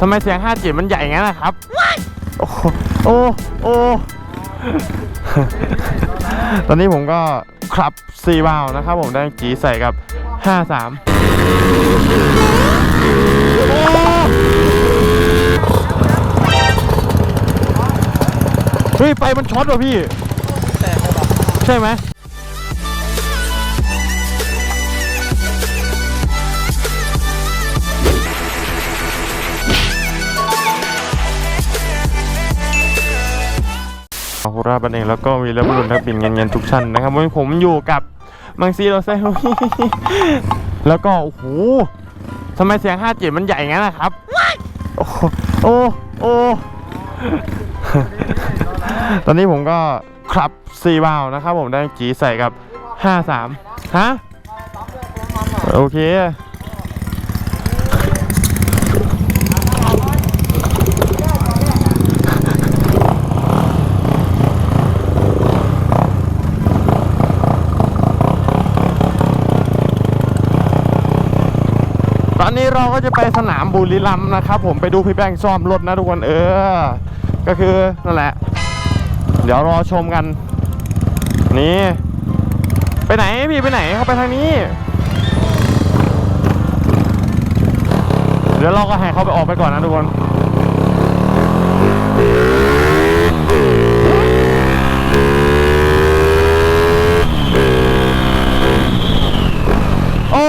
ทำไมเสียง5จิตมันใหญ่งั้นนะครับ โอ้โหโอ้โอ้ ตอนนี้ผมก็ครับ4วาล์วนะครับผมได้จีใส่กับ 53โอ้เฮ้ยไฟมันช็อตว่ะพี่ ใช่ไหม รับบันเองแล้วก็วีรบุรุษนักบินเงินเงินทุกชั้นนะครับวันนี้ผมอยู่กับมังซีโรเซ่แล้วก็โอ้โหทำไมเสียง5จิตมันใหญ่งั้นนะครับ โอ้โอ้โอ้ตอนนี้ผมก็ครับ4วาวนะครับผมได้จีใส่กับ 53 ฮะ โอเค เราก็จะไปสนามบุรีรัมย์นะครับ ผมไปดูพี่แบงค์ซ่อมรถนะทุกคนเออ ก็คือนั่นแหละ เดี๋ยวรอชมกัน นี่ ไปไหนพี่ไปไหนเขาไปทางนี้ เดี๋ยวเราก็ให้เขาไปออกไปก่อนนะทุกคน โอ้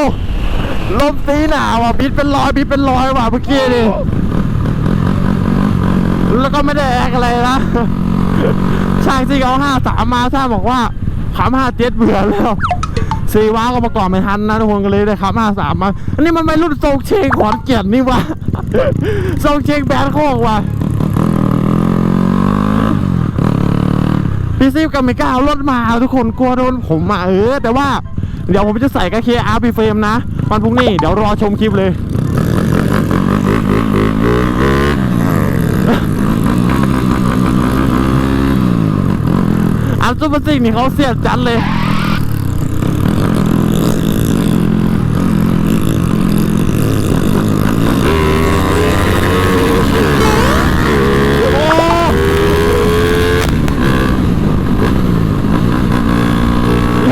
ลมตีหนาวอะบิดเป็นรอยบิดเป็นรอยว่ะเมื่อกี้ดิแล้วก็ไม่ได้แอกอะไรนะช่างที่เขาห้าสามมาช่างบอกว่าขับห้าเจ็ดเบื่อแล้วสี่ว้าก็ประกอบไม่ทันนะทุกคนก็เลยได้ขับห้าสามมาอันนี้มันไม่รุ่นทรงเชงขอนเกียรตินี่วะทรงเชงแบนโคกว่ะพี่ซีกับไม่กล้ารถมาทุกคนกลัวโดนผมมาเออแต่ว่าเดี๋ยวผมจะใส่กับ KR พีเฟรมนะ วันพรุ่งนี้เดี๋ยวรอชมคลิปเลย อันซุปเปอร์ซิงนี่เขาเสียดจัดเลย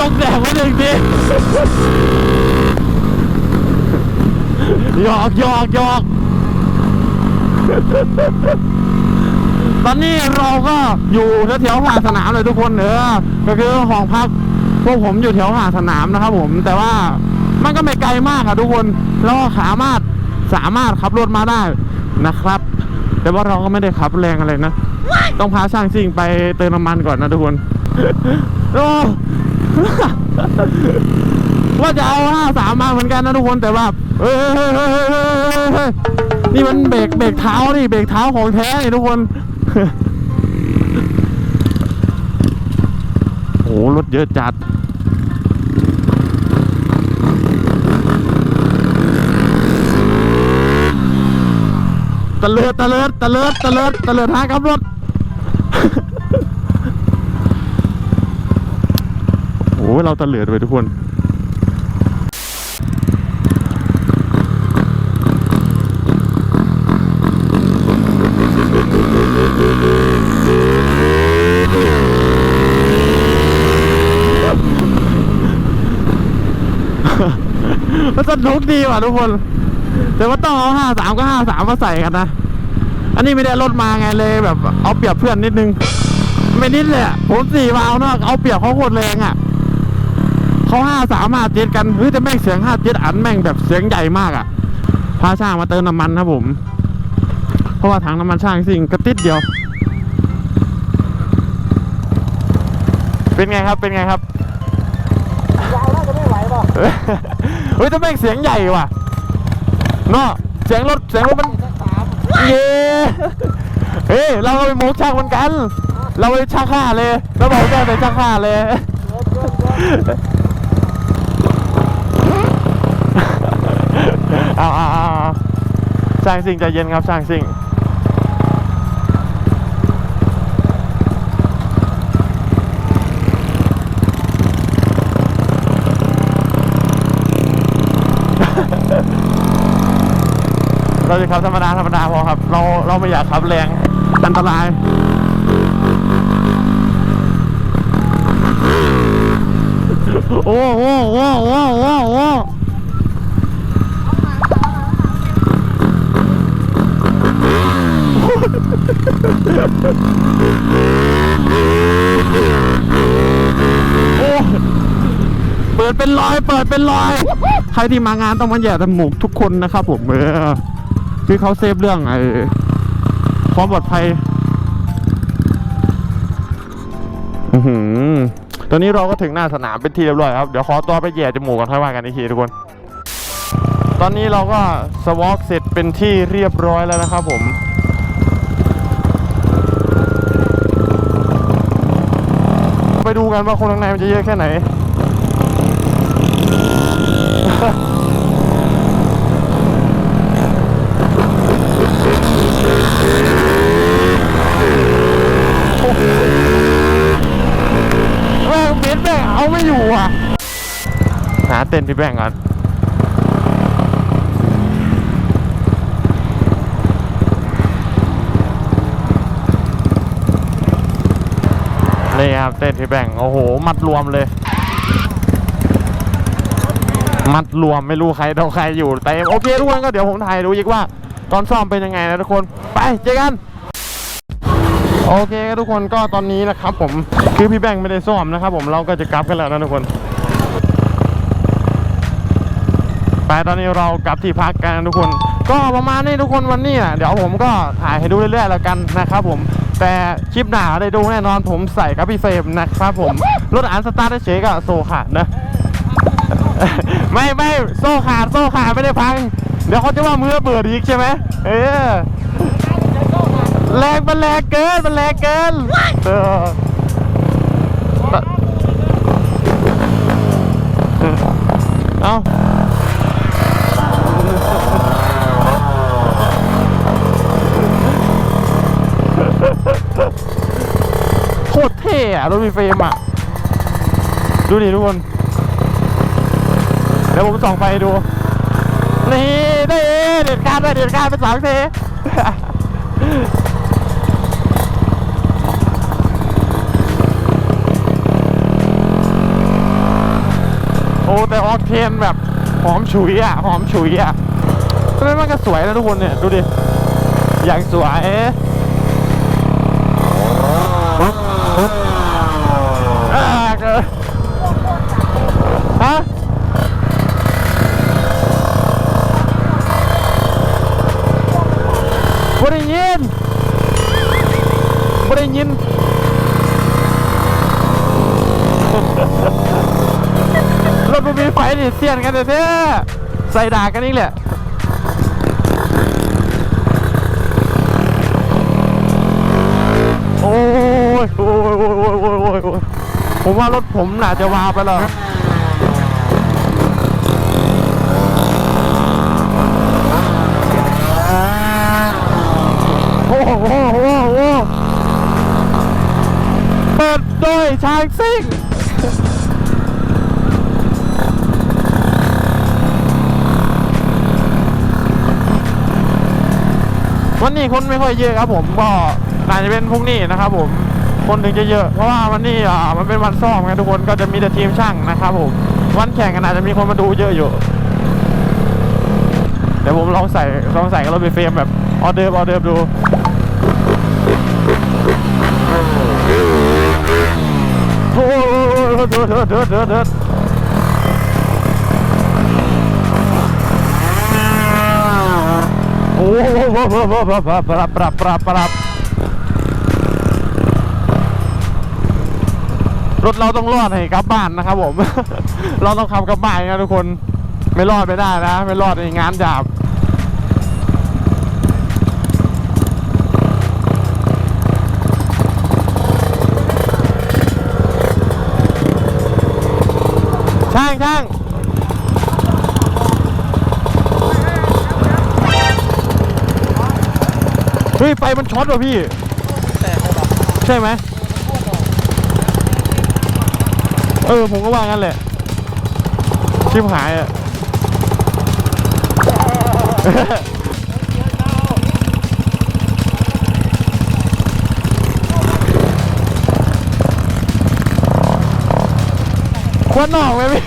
กแดงไว้หนึ่งที หยอกหยอกหยอกตอนนี้เราก็อยู่แถวหาสนามเลยทุกคนเออก็คือห้องพักพวกผมอยู่แถวหาสนามนะครับ ผม แต่ว่ามันก็ไม่ไกลมากอะทุกคนเราสามารถสามารถขับรถมาได้นะครับ แต่ว่าเราก็ไม่ได้ขับแรงอะไรนะ ต้องพาช่างซิ่งไปเติมน้ำมันก่อนนะทุกคนว่าจะเอาห้าสามมาเหมือนกันนะทุกคนแต่ว่า เฮ้ยเฮ้ยเฮ้ยเฮ้ยนี่มันเบรกเบรกเท้านี่เบรกเท้าของแท้นี่ทุกคนโอ้รถเยอะจัดตะเลิดตะเลิดตะเลิดตะเลิดตะเลิดทางกับรถโอ้เราตะเลิดไปทุกคน ลุกดีว่ะทุกคน แต่ว่าต้องเอาห้าสามก็ห้าสามมาใส่กันนะ อันนี้ไม่ได้รถมาไงเลยแบบเอาเปรียบเพื่อนนิดนึง ไม่นิดเลยผมสี่วาวเนอะเอาเปรียบเขาโคตรแรงอะเขาห้าสามห้าเจ็ดกันเฮ้ยแต่แม่งเสียงห้าเจ็ดอันแม่งแบบเสียงใหญ่มากอะ พาช่างมาเติมน้ำมันครับผม เพราะว่าถังน้ำมันช่างสิ่งกระติดเดียว เป็นไงครับเป็นไงครับยาวน่าจะไม่ไหวป่ะ เฮ้ยแต่แม่งเสียงใหญ่ว่ะเนาะเสียงรถเสียงรถมันสักสามเย้เฮ้ยเราก็ไปโมกช่างเหมือนกัน เราไปช่างค่าเลยเราบอกแกไปช่างค่าเลยเอาเอาเอาเอาช่างสิ่งใจเย็นครับช่างสิ่ง เราจะขับธรรมดาธรรมดาพอครับ เราเราไม่อยากขับแรงอันตรายโอ้โหโอ้โหโอ้โหโอ้โหโอ้เปิดเป็นรอย เปิดเป็นรอย ใครที่มางานต้องมาแย่จมูกทุกคนนะครับผมเออ คือเขาเซฟเรื่องไอ้ความปลอดภัยอือหือตอนนี้เราก็ถึงหน้าสนามเป็นที่เรียบร้อยครับ เดี๋ยวขอตัวไปแย่จมูกกันค่อยว่ากันอีกทีทุกคน ตอนนี้เราก็สวอปเสร็จเป็นที่เรียบร้อยแล้วนะครับผมไปดูกันว่าคนข้างในมันจะเยอะแค่ไหน เต็นท์พี่แบงก่อนนี่ครับเต้นที่แบ่งโอ้โห มัดรวมเลย มัดรวมไม่รู้ใครเท่าใครอยู่แต่โอเคทุกคนก็เดี๋ยวผมถ่ายดูอีกว่า ตอนซ่อมเป็นยังไงนะทุกคนไปเจอกัน โอเคทุกคนก็ตอนนี้นะครับผมคือพี่แบงค์ไม่ได้ซ่อมนะครับผมเราก็จะกลับกันแล้วนะทุกคน ไป ตอนนี้เรากลับที่พักกันทุกคน ก็ประมาณนี้ทุกคนวันนี้นะเดี๋ยวผมก็ถ่ายให้ดูเรื่อยๆแล้วกันนะครับผมแต่คลิปหน้าได้ดูแน่นอนผมใส่กับพี่เฟรมนะครับผมรถอ่านสตาร์ทเฉยๆก็โซขาดนะไม่ไม่โซ่ขาดโซ่ขาดไม่ได้พัง เดี๋ยวเขาจะว่ามือเปิดอีกใช่ไหมเออแรงมันแรงเกินมันแรงเกินเออเอ้า โคตรเท่อะรถมีเฟรมอะดูดิทุกคนเดี๋ยวผมส่องไฟดู นี่นี่เด็ดการดเลยเด็ดการดเป็นสองเทโอ้แต่ออกเทนแบบหอมฉุยอะหอมฉุยอะทำไมมันก็สวยนะทุกคนเนี่ย ดูดิ อย่างสวยอ่าเกินฮะ บ่ได้ยินบ่ได้ยิน รถมั นี่เสียนกันแท้ๆใส่ด่ากันนี่แหละโอ้ยโอ้ยโอ้ยโอ้ยโอ้ยโอ้ยโอ้ยผมว่ารถผมน่าจะวาไปแล้วโอ้โหโอ้โหโอ้โหเปิดโดยชางซิ่ง วันนี้คนไม่ค่อยเยอะครับผมก็น่าจจะเป็นพรุ่งนี้นะครับผมคนถึงจะเยอะเพราะว่าวันนี้อ่ามันเป็นวันซ่อมไงทุกคนก็จะมีแต่ทีมช่างนะครับผมวันแข่งกันอาจจะมีคนมาดูเยอะอยู่เดี๋ยวผมลองใส่ลองใส่กับรถไปเฟรมแบบออเดิร์ฟออเดิร์ฟดูโอ้โหเดือดเดือดเดือดเดือดเดือด โอ้โหปรับปรับปรับปรับรถเราต้องรอดให้กลับบ้านนะครับผม เราต้องขับกลับบ้านนะทุกคนไม่รอดไม่ได้นะ ไม่รอดในงานหยาบช่างช่าง ฮ้ยไฟมันช็อตว่ะพี่ใช่ไหมเออผมก็ว่างั้นแหละ ชิบหายอะ ควันรออกไหมพี่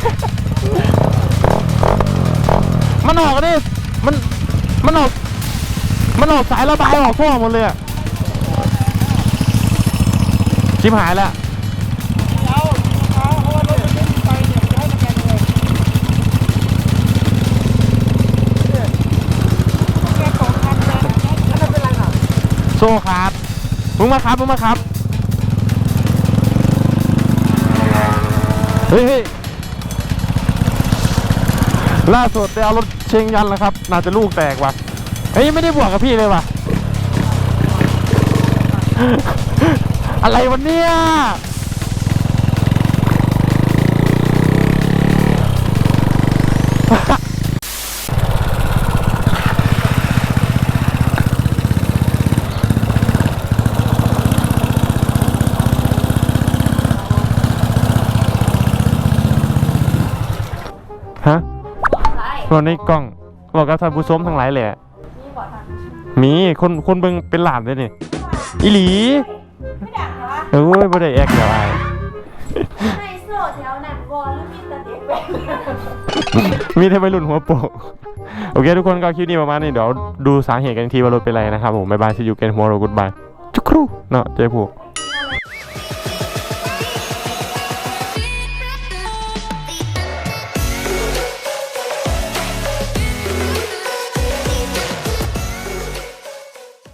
มันหนอกนี่มัน มันหนอก มันออกสายระบายออกท่อหมดเลยอะชิบหายแล้วเอาเอาเพราะว่ารถมันไม่มีไฟเนี่ยจะให้มันแกนเลยเนี่ยแกนสองคันนะแล้วมันเป็นไรน่ะโซ่ครับมึงมาครับมึงมาครับ เฮ้ยล่าสุดไปเอารถเชงยันแล้วครับ น่าจะลูกแตกว่ะ เฮ้ยไม่ได้บวกกับพี่เลยว่ะ อะไรวันเนี้ยฮะไรวันนี้กล้องบอกกับท่านผู้ชมทั้งหลายแหละ มีบ่อทางมีคนคนเบิ่งเป็นหลานเลยนี่อีหลีไม่ดักเหรอวะเอ้ยบ่ได้แอกเดี๋ยวไอ้ในโซ่แถวนั้นบอลหรือมีแต่เด็กแว้นมีแต่วัยรุ่นหัวโปกโอเค ทุกคนก็คลิปนี้ประมาณนี้เดี๋ยวดูสาเหตุกันอีกทีว่ารถเป็นไรนะครับผมบ๊ายบายซีอูเกนหัวโรกุดบายจุกครูเนาะเจ๊ผูก